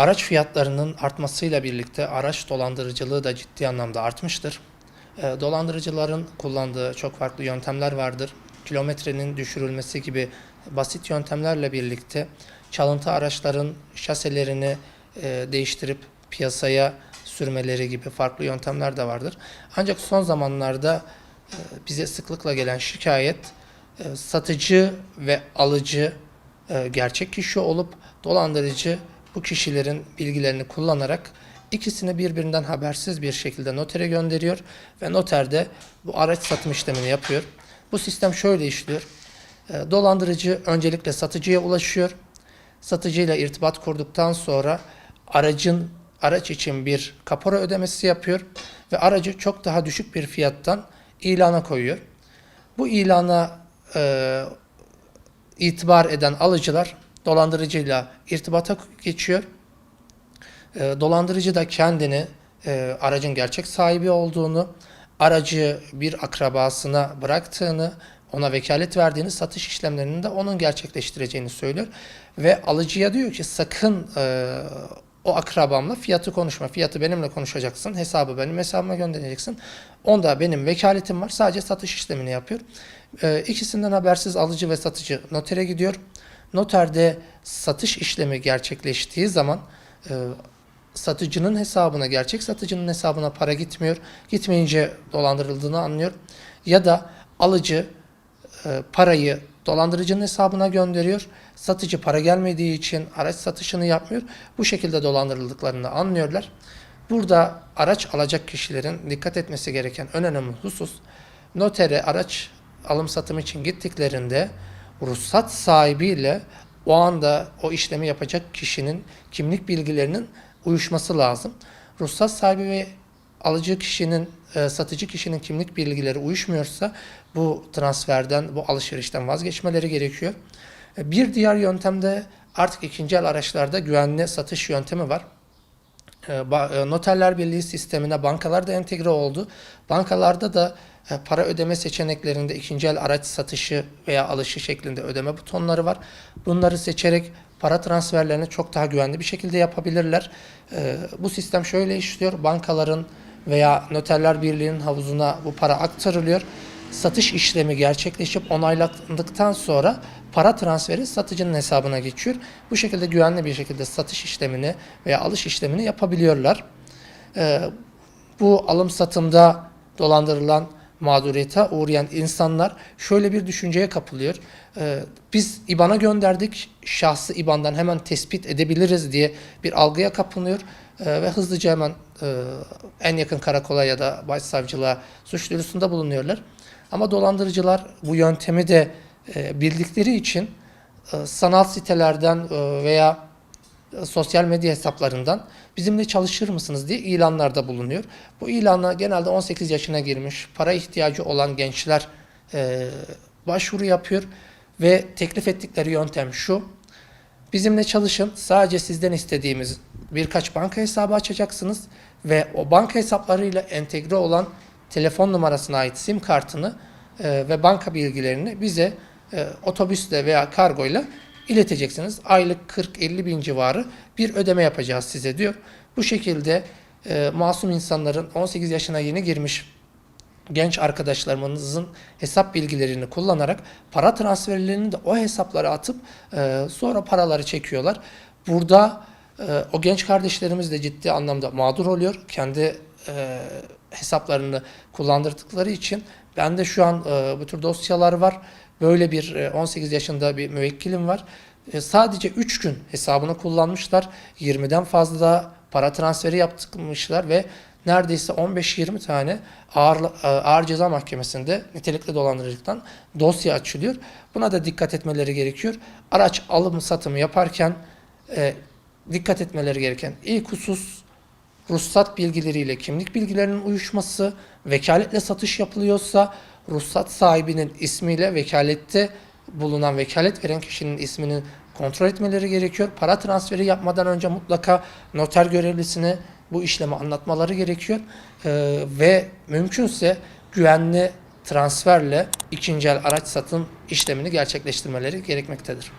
Araç fiyatlarının artmasıyla birlikte araç dolandırıcılığı da ciddi anlamda artmıştır. E, Dolandırıcıların kullandığı çok farklı yöntemler vardır. Kilometrenin düşürülmesi gibi basit yöntemlerle birlikte çalıntı araçların şaselerini e, değiştirip piyasaya sürmeleri gibi farklı yöntemler de vardır. Ancak son zamanlarda e, bize sıklıkla gelen şikayet e, satıcı ve alıcı gerçek kişi olup dolandırıcı bu kişilerin bilgilerini kullanarak ikisini birbirinden habersiz bir şekilde notere gönderiyor ve noter de bu araç satım işlemini yapıyor. Bu sistem şöyle işliyor. E, Dolandırıcı öncelikle satıcıya ulaşıyor. Satıcıyla irtibat kurduktan sonra aracın araç için bir kapora ödemesi yapıyor ve aracı çok daha düşük bir fiyattan ilana koyuyor. Bu ilana e, itibar eden alıcılar dolandırıcıyla irtibata geçiyor. E, dolandırıcı da kendini e, aracın gerçek sahibi olduğunu, aracı bir akrabasına bıraktığını, ona vekalet verdiğini, satış işlemlerini de onun gerçekleştireceğini söylüyor. Ve alıcıya diyor ki sakın e, o akrabamla fiyatı konuşma. Fiyatı benimle konuşacaksın. Hesabı benim hesabıma göndereceksin. Onda benim vekaletim var. Sadece satış işlemini yapıyor. E, ikisinden habersiz alıcı ve satıcı notere gidiyor. Noterde satış işlemi gerçekleştiği zaman e, satıcının hesabına, gerçek satıcının hesabına para gitmiyor. Gitmeyince dolandırıldığını anlıyor. Ya da alıcı e, parayı dolandırıcının hesabına gönderiyor. Satıcı para gelmediği için araç satışını yapmıyor. Bu şekilde dolandırıldıklarını anlıyorlar. Burada araç alacak kişilerin dikkat etmesi gereken en önemli husus notere araç alım satım için gittiklerinde ruhsat sahibiyle o anda o işlemi yapacak kişinin kimlik bilgilerinin uyuşması lazım. Ruhsat sahibi ve alıcı kişinin, e, satıcı kişinin kimlik bilgileri uyuşmuyorsa bu transferden, bu alışverişten vazgeçmeleri gerekiyor. E, Bir diğer yöntemde artık ikinci el araçlarda güvenli satış yöntemi var. E, e, Noterler Birliği sistemine bankalar da entegre oldu. Bankalarda da e, para ödeme seçeneklerinde ikinci el araç satışı veya alışı şeklinde ödeme butonları var. Bunları seçerek para transferlerini çok daha güvenli bir şekilde yapabilirler. Bu sistem şöyle işliyor. Bankaların veya Noterler Birliği'nin havuzuna bu para aktarılıyor. Satış işlemi gerçekleşip onaylandıktan sonra para transferi satıcının hesabına geçiyor. Bu şekilde güvenli bir şekilde satış işlemini veya alış işlemini yapabiliyorlar. Ee, bu alım satımda dolandırılan mağduriyete uğrayan insanlar şöyle bir düşünceye kapılıyor. Ee, biz IBAN'a gönderdik, şahsı IBAN'dan hemen tespit edebiliriz diye bir algıya kapılıyor Ee, ve hızlıca hemen e, en yakın karakola ya da başsavcılığa suç duyurusunda bulunuyorlar. Ama dolandırıcılar bu yöntemi de e, bildikleri için e, sanal sitelerden e, veya sosyal medya hesaplarından bizimle çalışır mısınız diye ilanlarda bulunuyor. Bu ilana genelde 18 yaşına girmiş, para ihtiyacı olan gençler e, başvuru yapıyor ve teklif ettikleri yöntem şu. Bizimle çalışın. Sadece sizden istediğimiz birkaç banka hesabı açacaksınız ve o banka hesaplarıyla entegre olan telefon numarasına ait sim kartını e, ve banka bilgilerini bize e, otobüsle veya kargoyla ileteceksiniz. Aylık 40-50 bin civarı bir ödeme yapacağız size diyor. Bu şekilde e, masum insanların 18 yaşına yeni girmiş genç arkadaşlarımızın hesap bilgilerini kullanarak para transferlerini de o hesaplara atıp sonra paraları çekiyorlar. Burada o genç kardeşlerimiz de ciddi anlamda mağdur oluyor. Kendi hesaplarını kullandırdıkları için ben de şu an e, bu tür dosyalar var. Böyle bir e, 18 yaşında bir müvekkilim var. E, sadece 3 gün hesabını kullanmışlar. 20'den fazla para transferi yaptırmışlar ve neredeyse 15-20 tane ağır, e, ağır ceza mahkemesinde nitelikli dolandırıcılıktan dosya açılıyor. Buna da dikkat etmeleri gerekiyor. Araç alım satımı yaparken e, dikkat etmeleri gereken ilk husus ruhsat bilgileriyle kimlik bilgilerinin uyuşması, vekaletle satış yapılıyorsa ruhsat sahibinin ismiyle vekalette bulunan vekalet veren kişinin ismini kontrol etmeleri gerekiyor. Para transferi yapmadan önce mutlaka noter görevlisine bu işlemi anlatmaları gerekiyor. Ee, ve mümkünse güvenli transferle ikinci el araç satım işlemini gerçekleştirmeleri gerekmektedir.